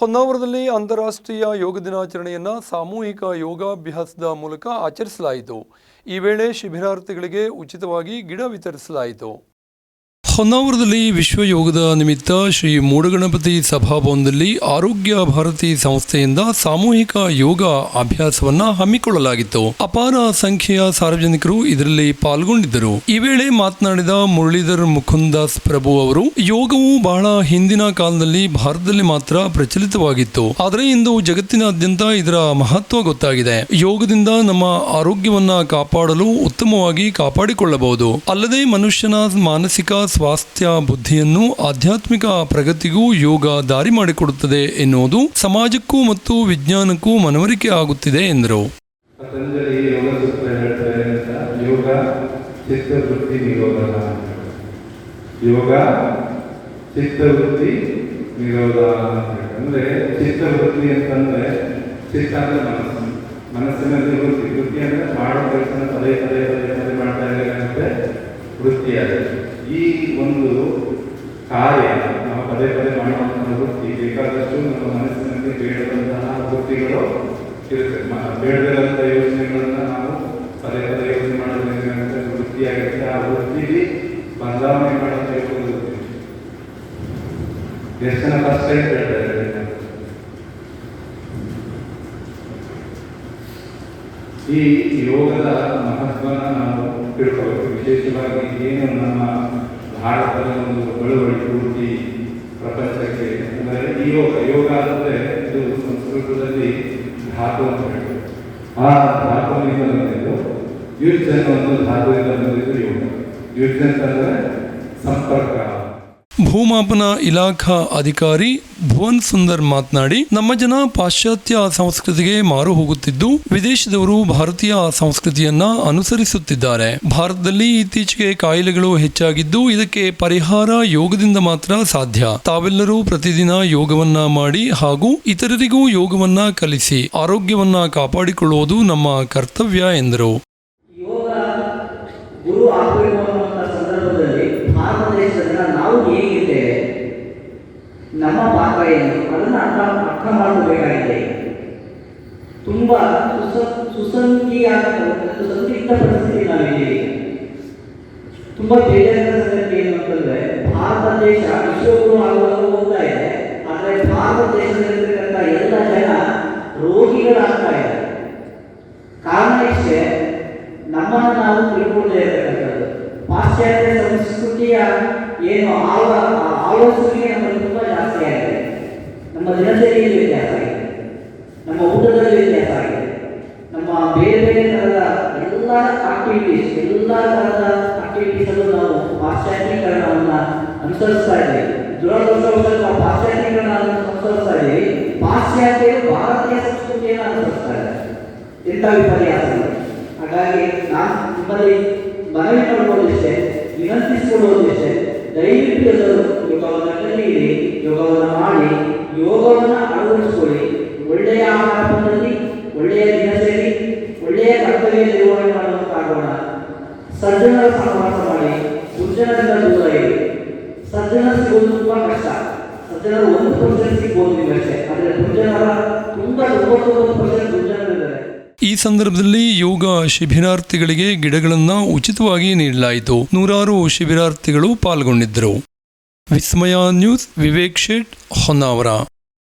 ಹೊನ್ನಾವರದಲ್ಲಿ ಅಂತಾರಾಷ್ಟ್ರೀಯ ಯೋಗ ದಿನಾಚರಣೆಯನ್ನು ಸಾಮೂಹಿಕ ಯೋಗಾಭ್ಯಾಸದ ಮೂಲಕ ಆಚರಿಸಲಾಯಿತು. ಈ ವೇಳೆ ಶಿಬಿರಾರ್ಥಿಗಳಿಗೆ ಉಚಿತವಾಗಿ ಗಿಡ ವಿತರಿಸಲಾಯಿತು. ಹೊನ್ನಾವರದಲ್ಲಿ ವಿಶ್ವ ಯೋಗದ ನಿಮಿತ್ತ ಶ್ರೀ ಮೂಡಗಣಪತಿ ಸಭಾಭವನದಲ್ಲಿ ಆರೋಗ್ಯ ಭಾರತಿ ಸಂಸ್ಥೆಯಿಂದ ಸಾಮೂಹಿಕ ಯೋಗ ಅಭ್ಯಾಸವನ್ನ ಹಮ್ಮಿಕೊಳ್ಳಲಾಗಿತ್ತು. ಅಪಾರ ಸಂಖ್ಯೆಯ ಸಾರ್ವಜನಿಕರು ಇದರಲ್ಲಿ ಪಾಲ್ಗೊಂಡಿದ್ದರು. ಈ ವೇಳೆ ಮಾತನಾಡಿದ ಮುರಳೀಧರ್ ಮುಕುಂದಾಸ್ ಪ್ರಭು ಅವರು, ಯೋಗವು ಬಹಳ ಹಿಂದಿನ ಕಾಲದಲ್ಲಿ ಭಾರತದಲ್ಲಿ ಮಾತ್ರ ಪ್ರಚಲಿತವಾಗಿತ್ತು. ಆದರೆ ಇಂದು ಜಗತ್ತಿನಾದ್ಯಂತ ಇದರ ಮಹತ್ವ ಗೊತ್ತಾಗಿದೆ. ಯೋಗದಿಂದ ನಮ್ಮ ಆರೋಗ್ಯವನ್ನ ಕಾಪಾಡಲು ಉತ್ತಮವಾಗಿ ಕಾಪಾಡಿಕೊಳ್ಳಬಹುದು. ಅಲ್ಲದೆ ಮನುಷ್ಯನ ಮಾನಸಿಕ ಸ್ವಾಸ್ಥ್ಯ ಬುದ್ಧಿಯನ್ನು ಆಧ್ಯಾತ್ಮಿಕ ಪ್ರಗತಿಗೂ ಯೋಗ ದಾರಿ ಮಾಡಿಕೊಡುತ್ತದೆ ಎನ್ನುವುದು ಸಮಾಜಕ್ಕೂ ಮತ್ತು ವಿಜ್ಞಾನಕ್ಕೂ ಮನವರಿಕೆ ಆಗುತ್ತಿದೆ ಎಂದರು. ಯೋಗ ಚಿತ್ತವೃತ್ತಿ ನಿರೋಧ ಅಂದರೆ ಚಿತ್ತವೃತ್ತಿ ಅಂತಂದರೆ ಚಿತ್ತ ಅಂದರೆ ಮನಸ್ಸು. ಮನಸ್ಸಿನಲ್ಲಿ ವೃತ್ತಿ. ವೃತ್ತಿ ಅಂದರೆ ಮಾಡೋ ಕೆಲಸ ಪದೇ ಪದೇ ಪದೇ ಪದೇ ಮಾಡ್ತಾ ಇರಬೇಕಂತೆ ವೃತ್ತಿಯಾಗುತ್ತೆ. ಈ ಒಂದು ಕಾರ್ಯ ನಾವು ಪದೇ ಪದೇ ಮಾಡುವಂತಹ ವೃತ್ತಿ, ಬೇಕಾದಷ್ಟು ನಮ್ಮ ಮನಸ್ಸಿನಲ್ಲಿ ಬೇಡದಂತಹ ವೃತ್ತಿಗಳು ಇರುತ್ತೆ. ಬೇಡದಿರಂಥ ಯೋಚನೆಗಳನ್ನ ನಾವು ಪದೇ ಪದೇ ಯೋಚನೆ ಮಾಡೋದ್ರಿಂದ ವೃತ್ತಿಯಾಗಿರುತ್ತೆ. ಆ ವೃತ್ತಿಲಿ ಬದಲಾವಣೆ ಮಾಡೋದು ವೃತ್ತಿ. ಎಷ್ಟು ಜನ ಹೇಳ್ತಾರೆ ಈ ಯೋಗದ ಮಹತ್ವನ ನಾವು ತಿಳ್ಕೋಬೇಕು. ವಿಶೇಷವಾಗಿ ಏನು ನಮ್ಮ ಭಾರತದ ಒಂದು ಬೆಳವಣಿಗೆ ಪೂರ್ತಿ ಪ್ರಪಂಚಕ್ಕೆ ಅಂದರೆ ಈ ಯೋಗ ಯೋಗ ಅಂದರೆ ಇದು ಸಂಸ್ಕೃತದಲ್ಲಿ ಧಾತು ಅಂತ ಹೇಳ್ತಾರೆ ಆ ಧಾತುವಿನಿಂದ ಬಂದಿದ್ದು ಅನ್ನೋ ಒಂದು ಧಾತುವಿಂದ ಬಂದಿದ್ದು ಯೋಗ. ಯುಜ್ ಅಂದರೆ ಸಂಪರ್ಕ. ಭೂಮಾಪನ ಇಲಾಖಾ ಅಧಿಕಾರಿ ಭುವನ್ ಸುಂದರ್ ಮಾತನಾಡಿ, ನಮ್ಮ ಜನ ಪಾಶ್ಚಾತ್ಯ ಸಂಸ್ಕೃತಿಗೆ ಮಾರು ಹೋಗುತ್ತಿದ್ದು, ವಿದೇಶದವರು ಭಾರತೀಯ ಸಂಸ್ಕೃತಿಯನ್ನ ಅನುಸರಿಸುತ್ತಿದ್ದಾರೆ. ಭಾರತದಲ್ಲಿ ಇತ್ತೀಚೆಗೆ ಕಾಯಿಲೆಗಳು ಹೆಚ್ಚಾಗಿದ್ದು, ಇದಕ್ಕೆ ಪರಿಹಾರ ಯೋಗದಿಂದ ಮಾತ್ರ ಸಾಧ್ಯ. ತಾವೆಲ್ಲರೂ ಪ್ರತಿದಿನ ಯೋಗವನ್ನ ಮಾಡಿ ಹಾಗೂ ಇತರರಿಗೂ ಯೋಗವನ್ನ ಕಲಿಸಿ, ಆರೋಗ್ಯವನ್ನ ಕಾಪಾಡಿಕೊಳ್ಳುವುದು ನಮ್ಮ ಕರ್ತವ್ಯ ಎಂದರು. ನಾವು ಹೇಗಿದ್ದೇವೆ ನಮ್ಮ ಪಾತ್ರ ಏನು ಅದನ್ನು ಅರ್ಥ ಅರ್ಥ ಮಾಡಬೇಕಾಗಿದೆ ತುಂಬ ಸುಸ, ಸುಸಂಖ್ಯಾತ ಸುಸಂದಿಗ್ಧ ಪರಿಸ್ಥಿತಿ ನಾವಿದ್ದೀವಿ ತುಂಬ ಸಂಗತಿ ಏನು ಅಂತಂದ್ರೆ, ಭಾರತ ದೇಶ ವಿಶ್ವಗುರು ಆಗುವಾಗ ಹೋಗ್ತಾ ಇದೆ. ಆದರೆ ಭಾರತ ದೇಶದಲ್ಲಿರ್ತಕ್ಕಂಥ ಎಲ್ಲ ಜನ ರೋಗಿಗಳಾಗ್ತಾ ಇದೆ ಕಾರಣ ಇಷ್ಟೇ, ನಮ್ಮನ್ನು ನಾವು ತಿಳ್ಕೊಳ್ಳದೇ ಇರತಕ್ಕಂಥದ್ದು. ಪಾಶ್ಚಾತ್ಯ ಏನು ಆವ ಆಲೋಚನೆ ನಮ್ಮಲ್ಲಿ ತುಂಬ ಜಾಸ್ತಿ ಆಗಿದೆ. ನಮ್ಮ ದಿನಚರಿಯಲ್ಲಿ ವ್ಯತ್ಯಾಸ ಆಗಿದೆ. ನಮ್ಮ ಊಟದಲ್ಲಿ ವ್ಯತ್ಯಾಸ ಆಗಿದೆ. ನಮ್ಮ ಬೇರೆ ಬೇರೆ ಥರದ ಎಲ್ಲ ಆಕ್ಟಿವಿಟೀಸ್ ಎಲ್ಲ ಥರದ ಆಕ್ಟಿವಿಟೀಸಲ್ಲೂ ನಾವು ಪಾಶ್ಚಾತ್ಯೀಕರಣವನ್ನು ಅನುಸರಿಸ್ತಾ ಇದ್ದೀವಿ. ದುರದೃಷ್ಟವಶಾತ್ ನಾವು ಪಾಶ್ಚಾತ್ಯೀಕರಣ ಅನುಸರಿಸ್ತಾ ಇದ್ದೀವಿ. ಪಾಶ್ಚಾತ್ಯರು ಭಾರತೀಯ ಸಂಸ್ಕೃತಿಯನ್ನು ಅನುಸರಿಸ್ತಾ ಇದ್ದಾರೆ. ಎಂಥ ವಿಪರ್ಯಾಸಗಳು ಹಾಗಾಗಿ ನಾನು ನಿಮ್ಮಲ್ಲಿ ಮನವಿ ಮಾಡಿಕೊಳ್ಳಿಷ್ಟೇ ವಿನಂತಿಸಿಕೊಳ್ಳುವುದಿಷ್ಟೇ ದಯವಿಟ್ಟು ಎಲ್ಲರೂ ಯೋಗವನ್ನು ಯೋಗವನ್ನು ಮಾಡಿ, ಯೋಗವನ್ನು ಅಳವಡಿಸಿಕೊಳ್ಳಿ. ಒಳ್ಳೆಯ ಆಹಾರ ಒಳ್ಳೆಯ ದಿನಚರಿ, ಒಳ್ಳೆಯ ಕರ್ತವ್ಯ ನಿರ್ವಹಣೆ ಮಾಡುವಂತಾಗೋಣ ಸಜ್ಜನರ ಸಹವಾಸ ಮಾಡಿ ದುರ್ಜನರಿಂದ ದೂರ ಇರಿ. ಸಜ್ಜನರು ಸಿಗೋದು ತುಂಬ ಕಷ್ಟ. ಒಂದು ಪರ್ಸೆಂಟ್ ಸಿಗ್ಬೋದು ನಿಮಗೆ ಆದರೆ ದುರ್ಜನರ ತುಂಬ ತೊಂಬತ್ತೊಂಬತ್ತು ಪರ್ಸೆಂಟ್ ದುರ್ಜನರಿದ್ದಾರೆ ಈ ಸಂದರ್ಭದಲ್ಲಿ ಯೋಗ ಶಿಬಿರಾರ್ಥಿಗಳಿಗೆ ಗಿಡಗಳನ್ನು ಉಚಿತವಾಗಿ ನೀಡಲಾಯಿತು. ನೂರಾರು ಶಿಬಿರಾರ್ಥಿಗಳು ಪಾಲ್ಗೊಂಡಿದ್ದರು. ವಿಸ್ಮಯ ನ್ಯೂಸ್, ವಿವೇಕ್ ಶೇಟ್, ಹೊನ್ನಾವರ.